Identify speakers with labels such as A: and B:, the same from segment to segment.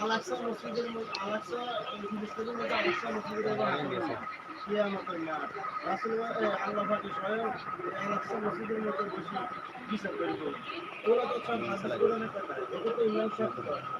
A: আলাক্সা মসজিদের আলাক্সা ফিলিস্তিনের মধ্যে আলাক্সা মসজিদের কিয়ামতের মাঠ রাসূল আল্লাহ পাক স্বয়ং আলাক্সা মসজিদের মধ্যে বসে বিচার করে। ওরা তো।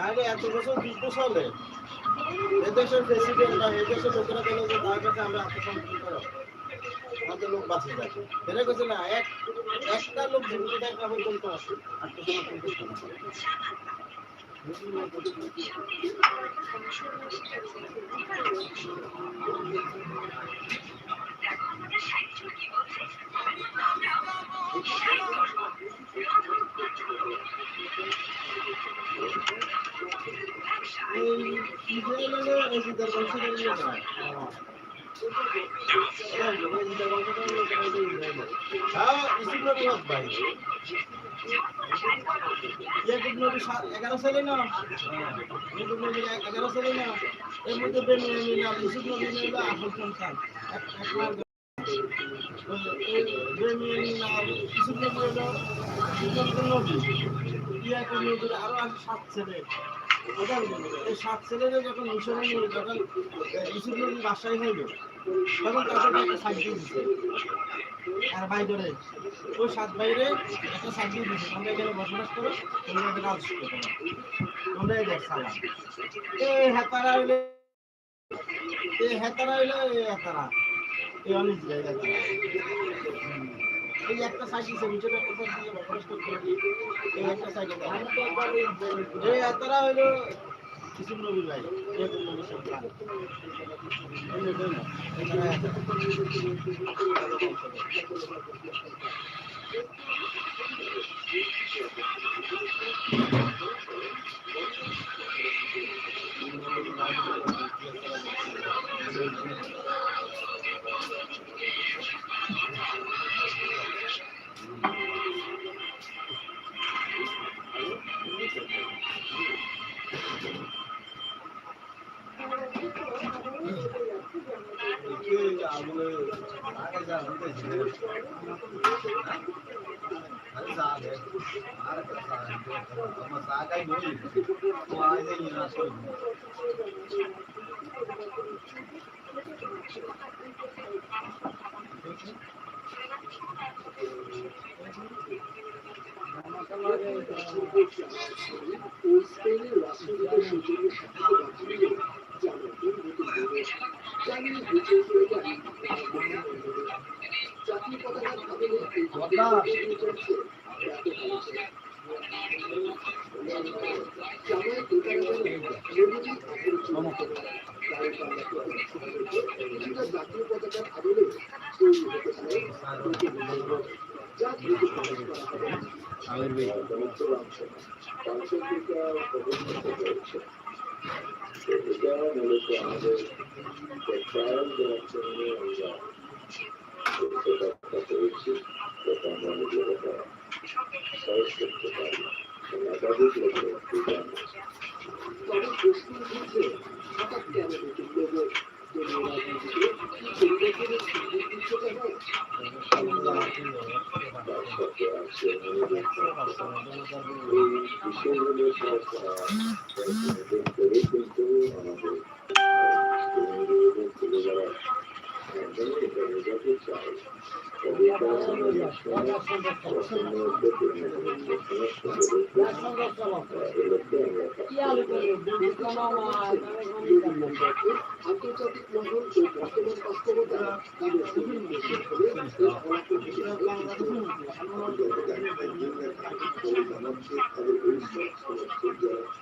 A: আরে এত বছর যুদ্ধ চলে এদেশের প্রেসিডেন্ট বা এদেশের লোকেরা বলে যে তার কাছে আমরা আত্মসমর্পণ করো? আমাদের লোক বাঁচে যায় এটা করছে না, এক, একটা লোক জীবিত থাকা পর্যন্ত আত্মসমর্পণ করতে হবে এগারো ছেলে না এগারো ছেলে না এর মধ্যে ইসুফ নবী বেনিয়ামিন আর আছে সাত ছেলে এই সাত ছেলেরা যখন মিশরে নিয়ে যখন ইসুফ নবী বাসায় হইল তখন তাদের একটা সাহায্য দিচ্ছে আর বাইরে ওই সাত বাইরে একটা সাহায্য দিচ্ছে তোমরা এখানে বসবাস করো তোমরা এখানে করতে পারো তোমরা এই দেখ সালাম এই হেতারা হইলে, এই হেতারা হইলে এই হেতারা। এই অনেক জায়গা এই একটা দিচ্ছে নিচের একটা সাইড দিয়ে বসবাস করতে এই একটা সাইডে এই হেতারা হইল কিছু নবী ভাই এই নবী সন্তান এই যে না এখানে
B: রাসায়নিক কোন জায়গার মধ্যে জমা করলে একজন ডিউটি কয়েকজন ওই এটা জমাতে আসবে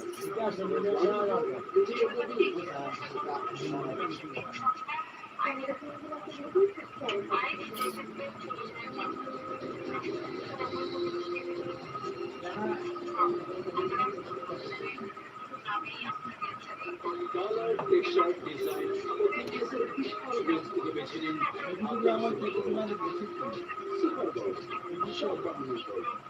A: কোনো লোক, কোনো সরকারি গাড়ি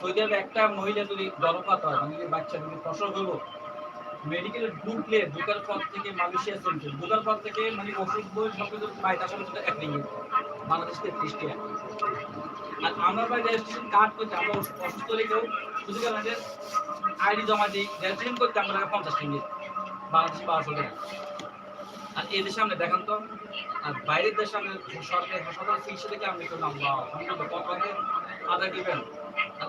C: সৌদি একটা মহিলা যদি গর্ভপাত হয় মানে বাচ্চা যদি প্রসব হলো মেডিকেলে ঢুকলে ঢুকার পর থেকে মালয়েশিয়া চলছে। ঢুকার পর থেকে মানে ওষুধ বই সব কিছু বাইরে আসার মধ্যে এক রিঙ্গিত বাংলাদেশ তেত্রিশ টাকা আর আমরা ভাই রেজিস্ট্রেশন কার্ড করতে আমরা অসুস্থ হলে কেউ গেলাম আইডি জমা দিই রেজিস্ট্রেশন করতে আমরা পঞ্চাশ রিঙ্গিত বাংলাদেশ বারোশো টাকা আর এই দেশে আপনি দেখান তো, আর বাইরের দেশে আপনি সরকারি হাসপাতাল চিকিৎসা থেকে আপনি কেউ নাম্বার কত আদায় দিবেন।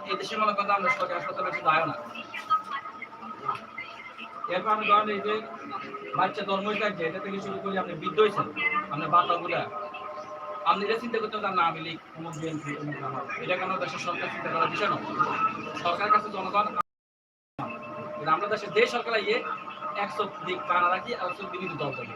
C: এই দেশে মনে করেন আমরা সরকারি হাসপাতালে শুধু আয় না। এরপর আমি ধরেন এই যে বাচ্চা জন্ম থাকছে, এটা থেকে শুরু করি আপনি বৃদ্ধ হয়েছেন আপনার বাচ্চাগুলা, আপনি এটা চিন্তা করতে পারেন না আমি লীগ অমুক বিএনপি এটা কেন দেশের সরকার চিন্তা করার বিষয় নয় সরকারের কাছে জনগণ আমরা দেশের যে সরকার ইয়ে একশো দিক কানা রাখি, একশো বিরোধী দল থাকে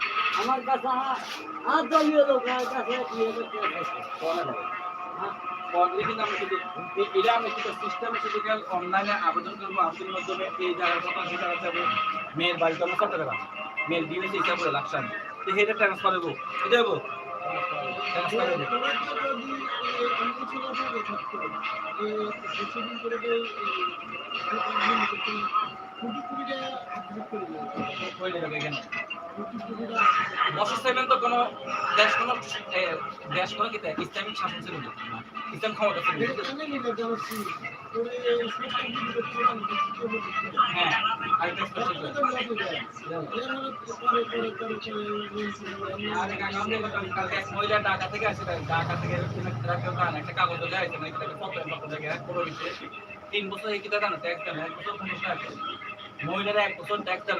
B: আমার কাছে আর দলীয় কাছে। হ্যাঁ,
C: কিন্তু আমরা শুধু এ- এটা আমরা কিন্তু সিস্টেম শুধু অনলাইনে আবেদন করব আবেদনের মাধ্যমে এই জায়গার কথা জায়গা যাবে মেয়ের বাড়িতে আমরা কত টাকা মেয়ের বিয়ে হয়েছে হিসাব করে লাকসাম তো সেটা ট্রান্সফার হব এটা হব ট্রান্সফার হব হয়ে সেভেন তো কোনো দেশ কোনো দেশ কোনো কি ইসলামিক শাসন ছিল না? ইসলাম ক্ষমতা ছিল। হ্যাঁ থেকে আসে, ঢাকা থেকে একটা কাগজ দিছে। তিন বছর এই কি দাদা না ট্যাক্স দেন এক বছর মহিলারা এক বছর ট্যাক্স দেন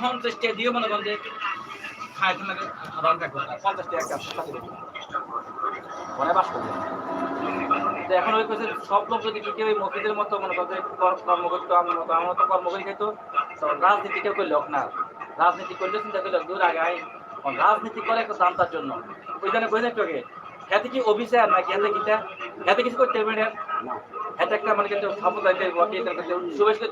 C: পঞ্চাশ টাকা দিয়ে মনে করেন যে খাই তোমাকে করে পঞ্চাশ টাকা একটা বাস করবে। এখন ওই কাছে সব লোক যদি কেউ ওই মসজিদের মতো মনে করতে কর্ম করতো আমার মতো আমার মতো কর্ম করে খেত তো রাজনীতি কেউ করলে না। রাজনীতি করলে চিন্তা করলে দূর আগে আই রাজনীতি করে একটা দামতার জন্য। ওই জন্য ওইখানে বোঝা তোকে হাতে কি অফিসার নাকি হাতে কিটা হাতে কিছু করতে হবে না? হাতে একটা মানে কিন্তু সামুদায়িক শুভেচ্ছা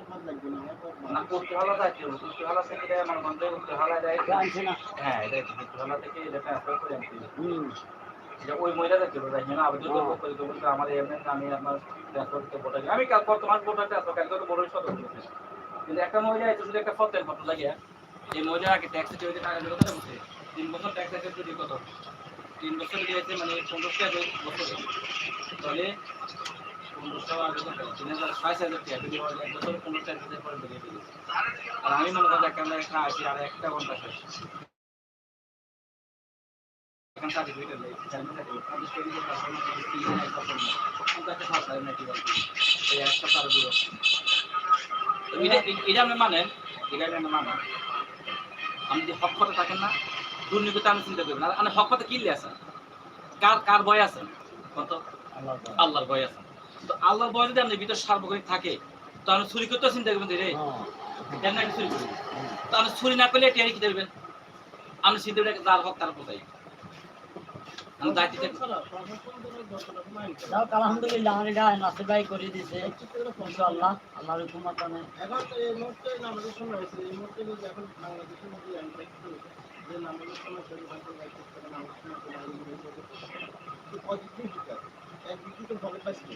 C: না করতে ভালো থাকে করতে থেকে দেয় বন্ধ করতে ভালো দেয়
B: জানছে না।
C: হ্যাঁ এটা করতে থেকে এটা ট্রান্সফার করে আনতে
B: হুম।
C: ওই মহিলাদের জন্য তাই জন্য আবেদন করব করে দেবো আমার এমনি আমি আপনার ট্রান্সফার করতে ভোটার আমি কাল বর্তমান ভোটার ট্রান্সফার কালকে তো বড় সতর্ক কিন্তু একটা মহিলা শুধু একটা ফতের ফটো লাগিয়ে এই মহিলা আগে ট্যাক্সে টাকা দিল বসে। তিন বছর ট্যাক্স আছে কত? তিন বছর দিয়েছে মানে পনেরোশো টাকা বছরে। তাহলে আমি মনে করি একটা আর একটা ঘণ্টা শেষ মানেন যদি হক পথে থাকেন না দুর্নীতিতে আমি চিন্তা করবেন আপনি হক পথে কিনলে আছেন কার কার ভয় আছেন কত আল্লাহর ভয় আছেন আল্লাহর ভয় যদি আপনি ভিতর সার্বক্ষণিক থাকে তো আপনি চুরি করতেও চিন্তা করবেন রে কেন আমি চুরি করি তো আপনি চুরি না করলে টেনে কি দেবেন আপনি সিদ্ধটাকে যার হক তার কোথায়
B: আলহামদুলিল্লাহ আমার এটা নাসির ভাই করে দিছে ইনশাআল্লাহ আল্লাহর হুকুমত মানে
A: এখন এই মুহূর্তে নামাজের সময় হয়েছে এই মুহূর্তে যদি এখন বাংলাদেশের মধ্যে যে নামাজের সময় পরিবর্তন নামাজের সময় পজিটিভ দিকে তো ভালো পাইছি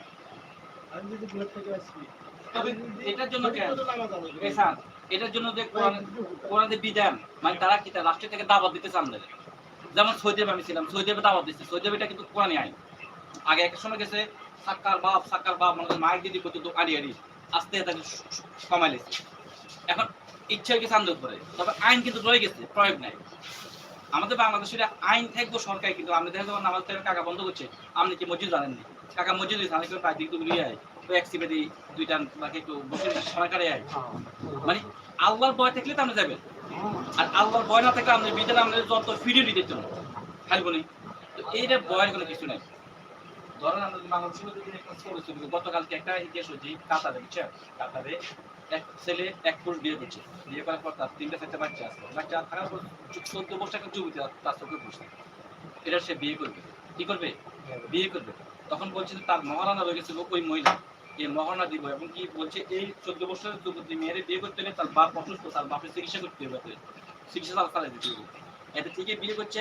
A: যদি
C: মানে যেমন আমি ছিলাম দাওয়াত দিচ্ছে এটা কিন্তু আইন। আগে একটা গেছে, সাক্কার বাপ সাক্কার বাপ মানে মায়ের দিদি আড়ি আড়ি, আস্তে তাকে কমাই লেছে এখন ইচ্ছা আন্দোলন করে, তবে আইন কিন্তু রয়ে গেছে, প্রয়োগ নাই। আমাদের বাংলাদেশের আইন থাকব সরকার, কিন্তু আপনি দেখেন নামাজ কাকা বন্ধ করছে, আপনি কি মসজিদ জানেননি? কাকা মসজিদ জানেন কেউ প্রায় দিক দুগুলি আয়। তো এক সিপে দিই দুইটা বাকি একটু বসে সময় কাটে আয়। মানে আল্লাহর ভয় থাকলে তো আপনি যাবেন। আর আল্লাহর ভয় না থাকলে আপনি বিদ্যালয় আমাদের যত ফিরিয়ে দিতে জন্য খালি বলি তো এইটা ভয়ের কোনো কিছু নাই। ধরেন আমরা যদি বাংলাদেশের একটা গতকালকে একটা ইতিহাস হচ্ছে কাতারে বুঝছেন? কাতারে এক ছেলে এক পুরুষ বিয়ে করছে। বিয়ে করার পর তার তিনটা চারটা বাচ্চা আছে। বাচ্চা থাকার পর চোদ্দ বছর একটা তার চোখে বসছে এটা সে বিয়ে করবে। কি করবে? বিয়ে করবে। তখন বলছে তার মহারানা রয়ে গেছিল ওই মহিলা। এই মহারণা দিব, এবং কি বলছে, এই চোদ্দ বছরের যুবতী মেয়েরে বিয়ে করতে গেলে তার বাপ অসুস্থ, তার বাপের চিকিৎসা করতে হবে চিকিৎসা তার চালাই দিতে এতে থেকে বিয়ে করছে,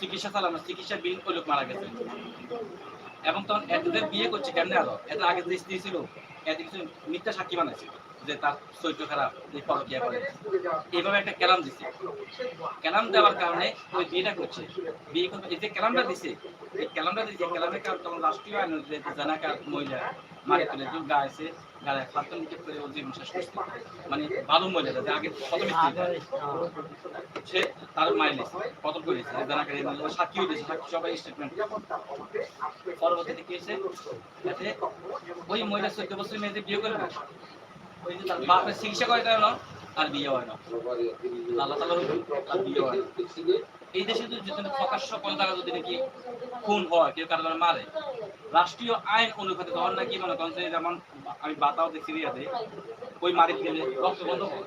C: চিকিৎসা চালানো চিকিৎসা বিল ওই লোক মারা গেছে। এবং তখন এতদের বিয়ে করছে আলো এত আগে দেশ দিয়েছিল ছিল এত কিছু মিথ্যা সাক্ষী বানাইছে। যে তার চরিত্র খারাপ যে পরকিয়া করে। এইভাবে একটা ক্যালাম দিছে। ক্যালাম দেওয়ার কারণে ওই বিয়েটা করছে। বিয়ে করবে এই যে ক্যালামটা দিছে, এই ক্যালামটা দিছে ক্যালামের কারণ তখন রাষ্ট্রীয় আইন যে জানাকার মহিলা মারি তুলে যে গা আছে গায়ে খাদ্য নিক্ষেপ করে ওর জীবন শেষ করছে। মানে ভালো মহিলা, যে আগে প্রথম সে তার মাইলেজ কত করেছে জানাকারী সাক্ষী হয়েছে সাক্ষী সবাই স্টেটমেন্ট পরবর্তীতে কি হয়েছে? ওই মহিলা চোদ্দ বছর মেয়েদের বিয়ে করবে চিকিৎসা করে তার বিয়ে হয় না। আল্লাহ তালা তার বিয়ে হয় না। এই দেশে যদি প্রকাশ্য যদি নাকি খুন হয়, কেউ কারও মারে, রাষ্ট্রীয় আইন অনুপাতে তখন নাকি মনে করেন যেমন আমি বাতাও দেখছি রিয়াতে ওই মারি ফেলে রক্ত বন্ধ হয়।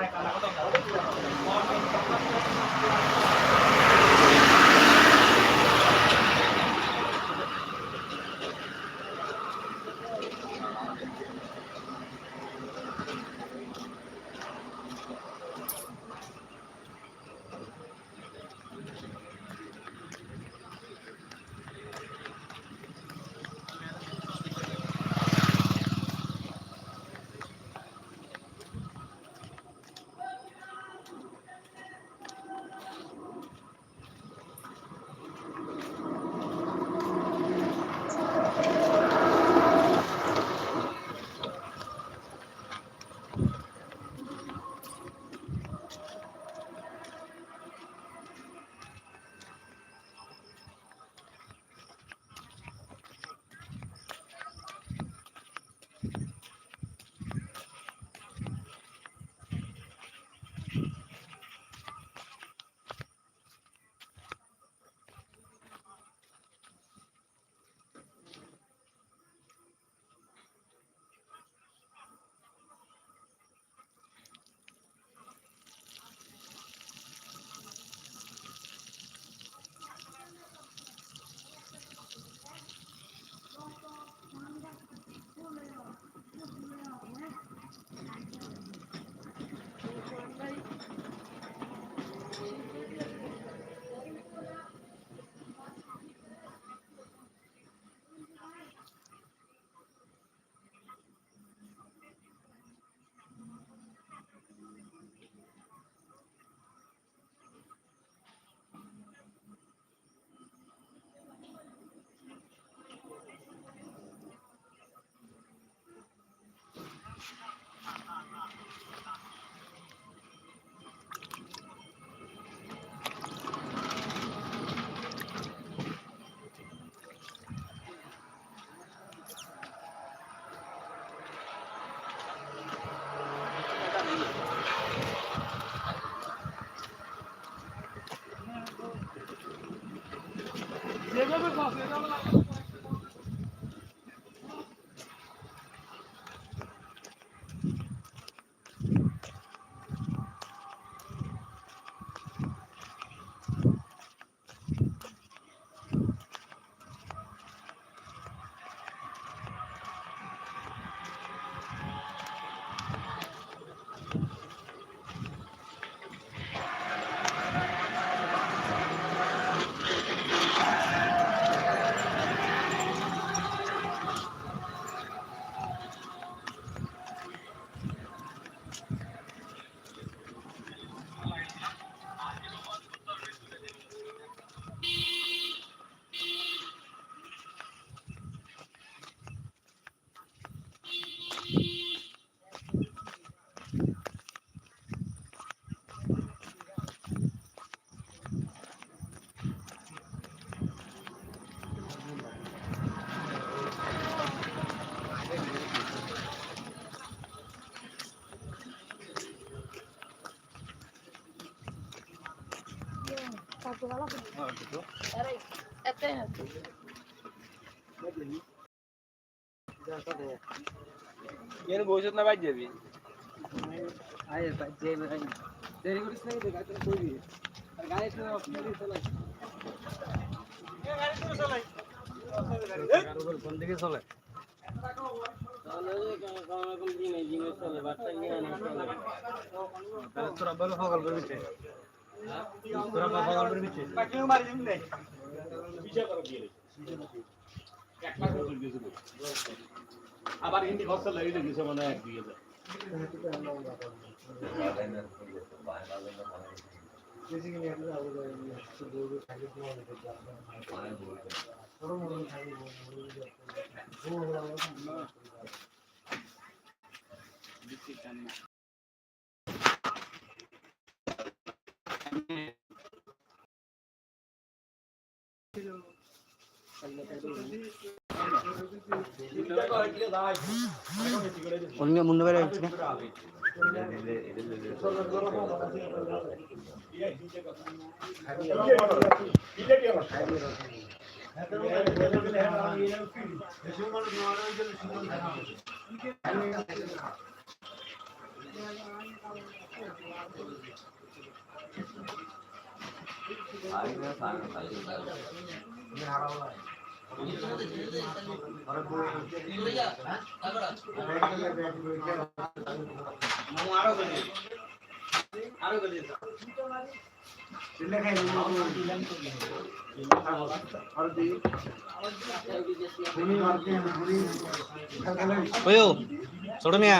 C: এটা যদি শাস্তি হয়। আমরা কেন কাঁদা মানে কাঁদা কথা
D: যেভাবে বসে Wow.
E: এর ভবিষ্যৎ না বাইর যাবি?
F: আরে ভাই যে ভাই দেরি করিস না কিন্তু গাড়ি কই আর গাড়ি তো অফিসে চালাই।
E: কোন দিকে চলে?
F: চলে চলে।
E: তোরা বলো ফগল করে
D: আবার হিন্দি খরচা লাগিয়ে দিয়েছে মানে এক দিয়ে যায় অন্য ഒന്നിന് മുന്നൂറ് വെച്ചിട്ട് Thank you. ছোট মিয়া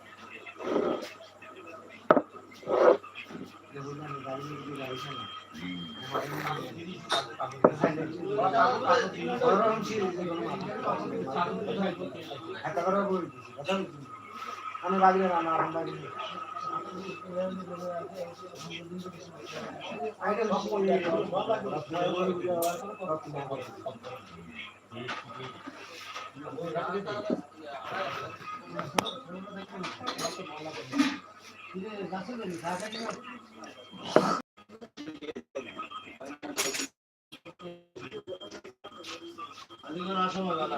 E: আমি লাগলে না না আমি লাগলে মসজিদে হলে না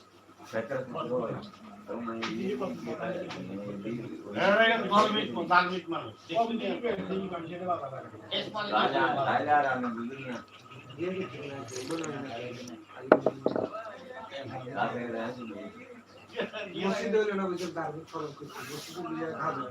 E: ধার্মিক ফরক করছে মসজিদে গিয়ে খাবে